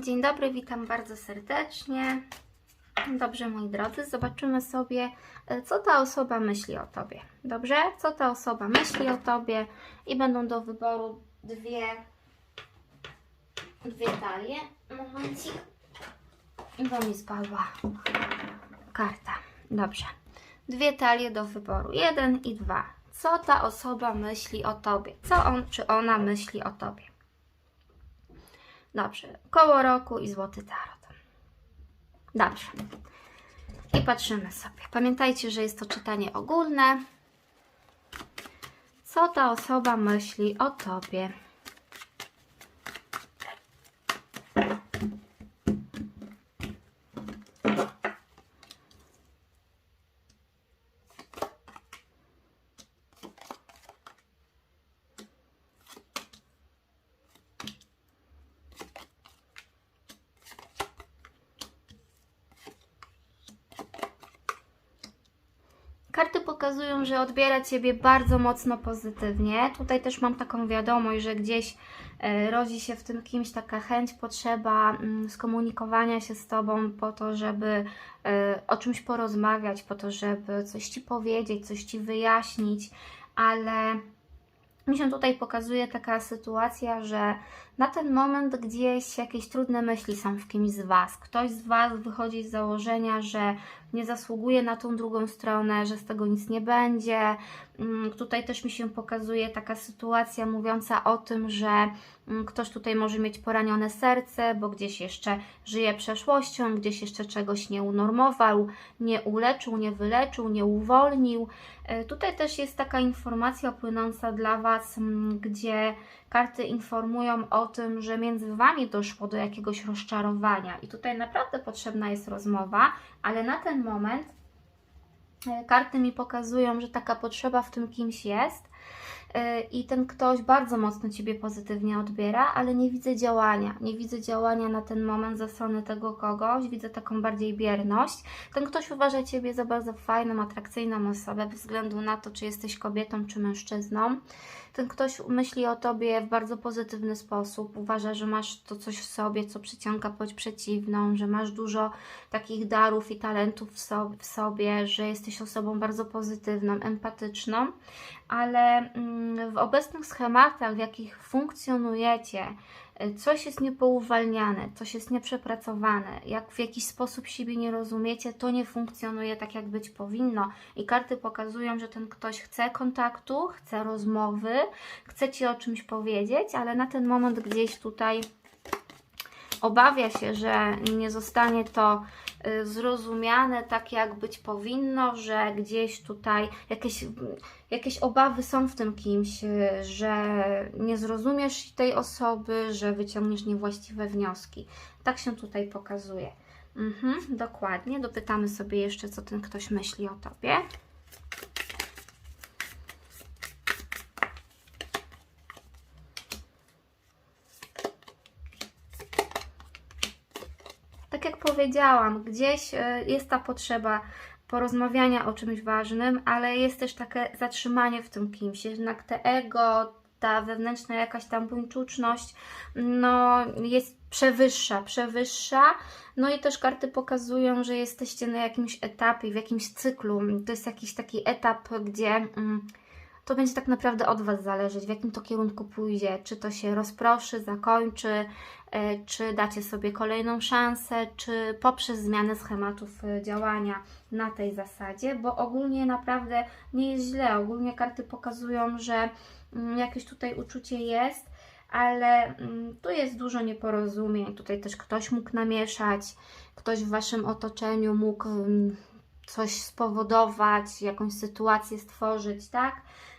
Dzień dobry, witam bardzo serdecznie. Dobrze, moi drodzy, zobaczymy sobie, e, co ta osoba myśli o Tobie. Dobrze? Co ta osoba myśli o Tobie i będą do wyboru dwie, dwie talie. Momencik. Bo mi spadła karta. Dobrze. Dwie talie do wyboru. Jeden i dwa. Co ta osoba myśli o Tobie? Co on czy ona myśli o Tobie? Dobrze. Koło roku i złoty tarot. Dobrze. I patrzymy sobie. Pamiętajcie, że jest to czytanie ogólne. Co ta osoba myśli o Tobie? Karty pokazują, że odbiera Ciebie bardzo mocno pozytywnie. Tutaj też mam taką wiadomość, że gdzieś e, rodzi się w tym kimś taka chęć, potrzeba mm, skomunikowania się z Tobą po to, żeby e, o czymś porozmawiać, po to, żeby coś Ci powiedzieć, coś Ci wyjaśnić, ale mi się tutaj pokazuje taka sytuacja, że na ten moment gdzieś jakieś trudne myśli są w kimś z Was. Ktoś z Was wychodzi z założenia, że nie zasługuje na tą drugą stronę, że z tego nic nie będzie. Mm, Tutaj też mi się pokazuje taka sytuacja mówiąca o tym, że mm, ktoś tutaj może mieć poranione serce, bo gdzieś jeszcze żyje przeszłością, gdzieś jeszcze czegoś nie unormował, nie uleczył, nie wyleczył, nie uwolnił. E, Tutaj też jest taka informacja płynąca dla Was, mm, gdzie karty informują o tym, że między Wami doszło do jakiegoś rozczarowania i tutaj naprawdę potrzebna jest rozmowa, ale na ten moment e, karty mi pokazują, że taka potrzeba w tym kimś jest e, i ten ktoś bardzo mocno Ciebie pozytywnie odbiera, ale nie widzę działania. Nie widzę działania na ten moment ze strony tego kogoś, widzę taką bardziej bierność. Ten ktoś uważa Ciebie za bardzo fajną, atrakcyjną osobę, bez względu na to, czy jesteś kobietą, czy mężczyzną. Ten ktoś myśli o Tobie w bardzo pozytywny sposób, uważa, że masz to coś w sobie, co przyciąga płeć przeciwną, że masz dużo takich darów i talentów w so- w sobie, że jesteś osobą bardzo pozytywną, empatyczną, ale mm, w obecnych schematach, w jakich funkcjonujecie, coś jest niepouwalniane, coś jest nieprzepracowane, jak w jakiś sposób siebie nie rozumiecie, to nie funkcjonuje tak, jak być powinno. I karty pokazują, że ten ktoś chce kontaktu, chce rozmowy, chce Ci o czymś powiedzieć, ale na ten moment gdzieś tutaj obawia się, że nie zostanie to zrozumiane tak, jak być powinno, że gdzieś tutaj jakieś, jakieś obawy są w tym kimś, y, że nie zrozumiesz tej osoby, że wyciągniesz niewłaściwe wnioski. Tak się tutaj pokazuje. Mhm, dokładnie. Dopytamy sobie jeszcze, co ten ktoś myśli o Tobie. tak jak powiedziałam, gdzieś e, jest ta potrzeba porozmawiania o czymś ważnym, ale jest też takie zatrzymanie w tym kimś. Jednak te ego, ta wewnętrzna jakaś tam buńczuczność, no jest przewyższa, przewyższa. No i też karty pokazują, że jesteście na jakimś etapie, w jakimś cyklu. To jest jakiś taki etap, gdzie mm, to będzie tak naprawdę od Was zależeć, w jakim to kierunku pójdzie. Czy to się rozproszy, zakończy, e, czy dacie sobie kolejną szansę, czy poprzez zmianę schematów e, działania na tej zasadzie, bo ogólnie naprawdę nie jest źle. Ogólnie karty pokazują, że mm, jakieś tutaj uczucie jest, ale mm, tu jest dużo nieporozumień. Tutaj też ktoś mógł namieszać, ktoś w Waszym otoczeniu mógł mm, coś spowodować, jakąś sytuację stworzyć, tak?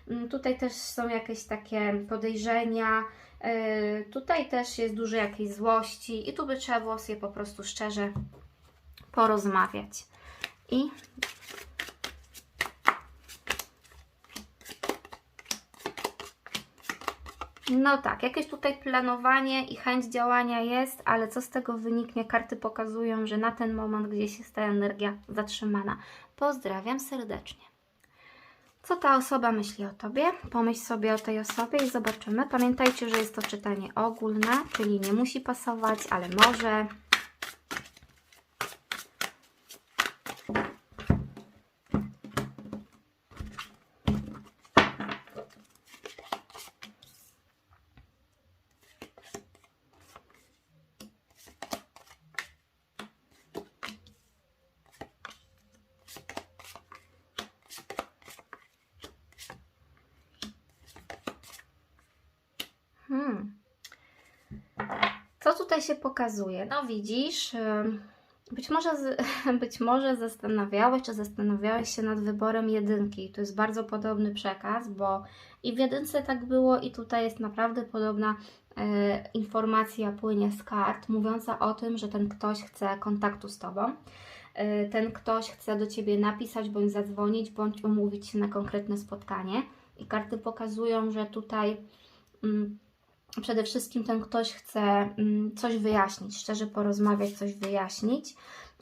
Mm, Tutaj też są jakieś takie podejrzenia. Yy, Tutaj też jest dużo jakiejś złości i tu by trzeba było sobie po prostu szczerze porozmawiać. I no tak, jakieś tutaj planowanie i chęć działania jest, ale co z tego wyniknie? Karty pokazują, że na ten moment gdzieś jest ta energia zatrzymana. Pozdrawiam serdecznie. Co ta osoba myśli o Tobie? Pomyśl sobie o tej osobie i zobaczymy. Pamiętajcie, że jest to czytanie ogólne, czyli nie musi pasować, ale może. Hmm. Co tutaj się pokazuje? No widzisz, być może, być może zastanawiałeś, czy zastanawiałeś się nad wyborem jedynki. To jest bardzo podobny przekaz, bo i w jedynce tak było, i tutaj jest naprawdę podobna e, informacja płynie z kart, mówiąca o tym, że ten ktoś chce kontaktu z Tobą. E, ten ktoś chce do Ciebie napisać, bądź zadzwonić, bądź umówić się na konkretne spotkanie. I karty pokazują, że tutaj mm, przede wszystkim ten ktoś chce mm, coś wyjaśnić, szczerze porozmawiać, coś wyjaśnić.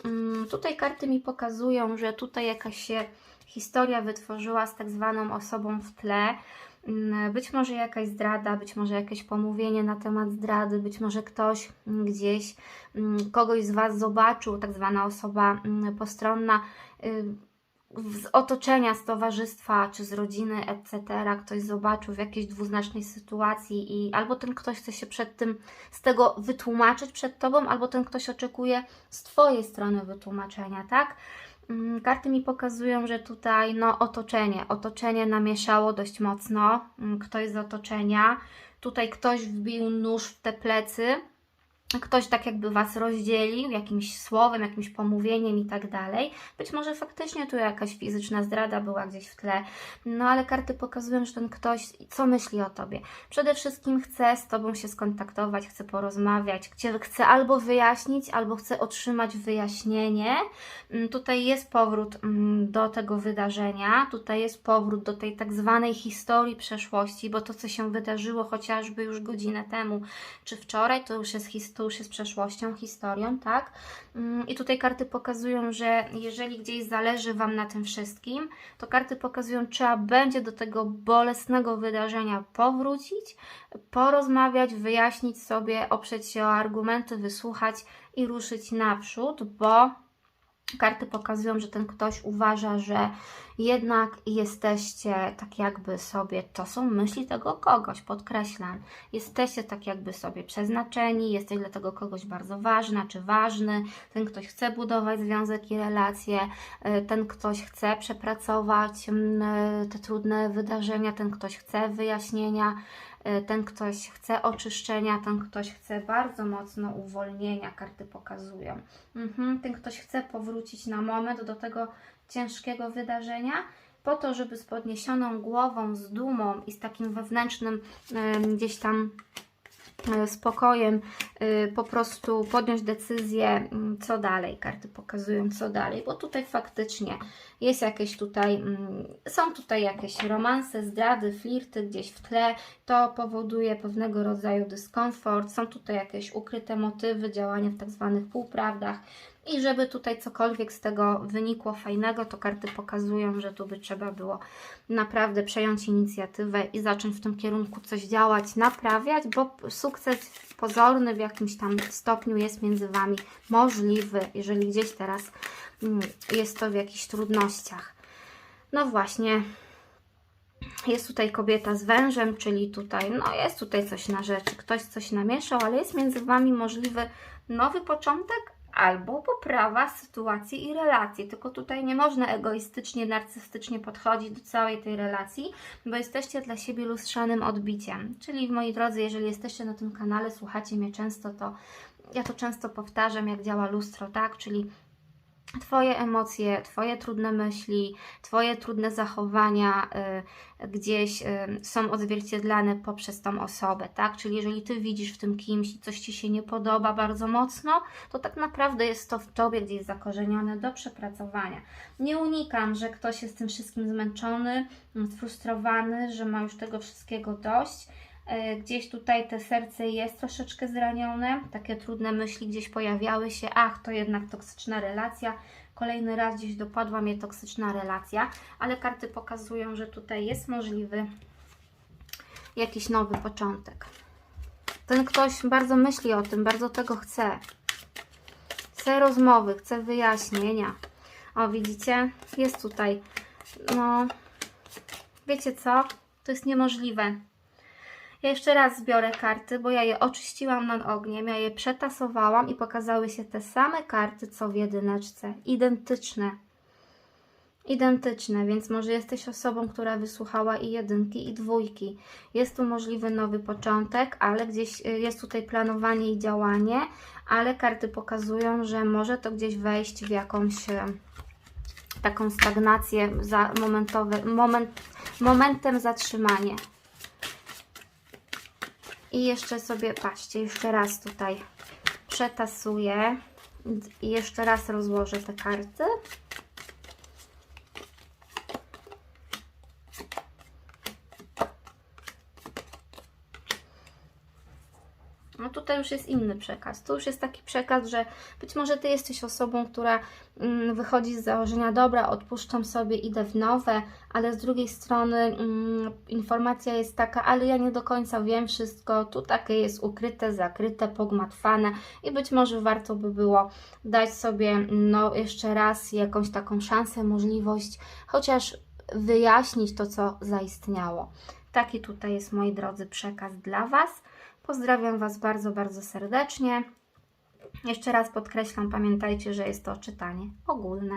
Mm, Tutaj karty mi pokazują, że tutaj jakaś się historia wytworzyła z tak zwaną osobą w tle. Mm, Być może jakaś zdrada, być może jakieś pomówienie na temat zdrady, być może ktoś gdzieś kogoś z Was zobaczył, tak zwana osoba postronna. Z otoczenia, z towarzystwa czy z rodziny, etc., ktoś zobaczył w jakiejś dwuznacznej sytuacji i albo ten ktoś chce się przed tym, z tego wytłumaczyć przed tobą, albo ten ktoś oczekuje z twojej strony wytłumaczenia, tak? Mm, Karty mi pokazują, że tutaj no otoczenie, otoczenie namieszało dość mocno, Mm, ktoś z otoczenia, tutaj ktoś wbił nóż w te plecy, ktoś tak jakby Was rozdzielił jakimś słowem, jakimś pomówieniem i tak dalej. Być może faktycznie tu jakaś fizyczna zdrada była gdzieś w tle, no ale karty pokazują, że ten ktoś co myśli o Tobie. Przede wszystkim chce z Tobą się skontaktować, chce porozmawiać, chce, albo wyjaśnić, albo chce otrzymać wyjaśnienie. Mm, Tutaj jest powrót mm, do tego wydarzenia, tutaj jest powrót do tej tak zwanej historii przeszłości, bo to, co się wydarzyło chociażby już godzinę temu, czy wczoraj, to już jest, his- to już jest przeszłością, historią, tak? Mm, I tutaj karty pokazują, że jeżeli gdzieś zależy Wam na tym wszystkim, to karty pokazują, trzeba będzie do tego bolesnego wydarzenia powrócić, porozmawiać, wyjaśnić sobie, oprzeć się o argumenty, wysłuchać i ruszyć naprzód, bo karty pokazują, że ten ktoś uważa, że jednak jesteście tak jakby sobie, to są myśli tego kogoś, podkreślam, jesteście tak jakby sobie przeznaczeni, jesteś dla tego kogoś bardzo ważna czy ważny, ten ktoś chce budować związek i relacje, y, ten ktoś chce przepracować mm, te trudne wydarzenia, ten ktoś chce wyjaśnienia, y, ten ktoś chce oczyszczenia, ten ktoś chce bardzo mocno uwolnienia, karty pokazują. Mhm, ten ktoś chce powrócić na moment do tego ciężkiego wydarzenia, po to, żeby z podniesioną głową, z dumą i z takim wewnętrznym gdzieś tam e, spokojem y, po prostu podjąć decyzję, mm, co dalej. Karty pokazują, co dalej, bo tutaj faktycznie jest jakieś tutaj, mm, są tutaj jakieś romanse, zdrady, flirty gdzieś w tle. To powoduje pewnego rodzaju dyskomfort. Są tutaj jakieś ukryte motywy, działania w tak zwanych półprawdach. I żeby tutaj cokolwiek z tego wynikło fajnego, to karty pokazują, że tu by trzeba było naprawdę przejąć inicjatywę i zacząć w tym kierunku coś działać, naprawiać, bo sukces pozorny w jakimś tam stopniu jest między Wami możliwy, jeżeli gdzieś teraz mm, jest to w jakichś trudnościach. No właśnie, jest tutaj kobieta z wężem, czyli tutaj, no jest tutaj coś na rzeczy, ktoś coś namieszał, ale jest między Wami możliwy nowy początek albo poprawa sytuacji i relacji. Tylko tutaj nie można egoistycznie, narcystycznie podchodzić do całej tej relacji, bo jesteście dla siebie lustrzanym odbiciem. Czyli moi drodzy, jeżeli jesteście na tym kanale, słuchacie mnie często, to ja to często powtarzam, jak działa lustro, tak? Czyli Twoje emocje, Twoje trudne myśli, Twoje trudne zachowania y, gdzieś y, są odzwierciedlane poprzez tą osobę, tak? Czyli jeżeli Ty widzisz w tym kimś i coś Ci się nie podoba bardzo mocno, to tak naprawdę jest to w Tobie gdzieś zakorzenione do przepracowania. Nie unikam, że ktoś jest tym wszystkim zmęczony, sfrustrowany, że ma już tego wszystkiego dość, Gdzieś tutaj te serce jest troszeczkę zranione, takie trudne myśli gdzieś pojawiały się. Ach, to jednak toksyczna relacja. Kolejny raz gdzieś dopadła mnie toksyczna relacja, ale karty pokazują, że tutaj jest możliwy jakiś nowy początek. Ten ktoś bardzo myśli o tym, bardzo tego chce. Chce rozmowy, chce wyjaśnienia. O, widzicie? Jest tutaj. No, wiecie co? To jest niemożliwe. Ja jeszcze raz zbiorę karty, bo ja je oczyściłam nad ogniem, ja je przetasowałam i pokazały się te same karty, co w jedyneczce. Identyczne. Identyczne, więc może jesteś osobą, która wysłuchała i jedynki, i dwójki. Jest tu możliwy nowy początek, ale gdzieś y, jest tutaj planowanie i działanie, ale karty pokazują, że może to gdzieś wejść w jakąś e, taką stagnację za momentowe, moment, momentem zatrzymanie. I jeszcze sobie, patrzcie, jeszcze raz tutaj przetasuję i jeszcze raz rozłożę te karty. No tutaj już jest inny przekaz. Tu już jest taki przekaz, że być może Ty jesteś osobą, która mm, wychodzi z założenia, dobra, odpuszczam sobie, idę w nowe, ale z drugiej strony mm, informacja jest taka, ale ja nie do końca wiem wszystko, tu takie jest ukryte, zakryte, pogmatwane i być może warto by było dać sobie no, jeszcze raz jakąś taką szansę, możliwość, chociaż wyjaśnić to, co zaistniało. Taki tutaj jest, moi drodzy, przekaz dla Was. Pozdrawiam Was bardzo, bardzo serdecznie. Jeszcze raz podkreślam, pamiętajcie, że jest to czytanie ogólne.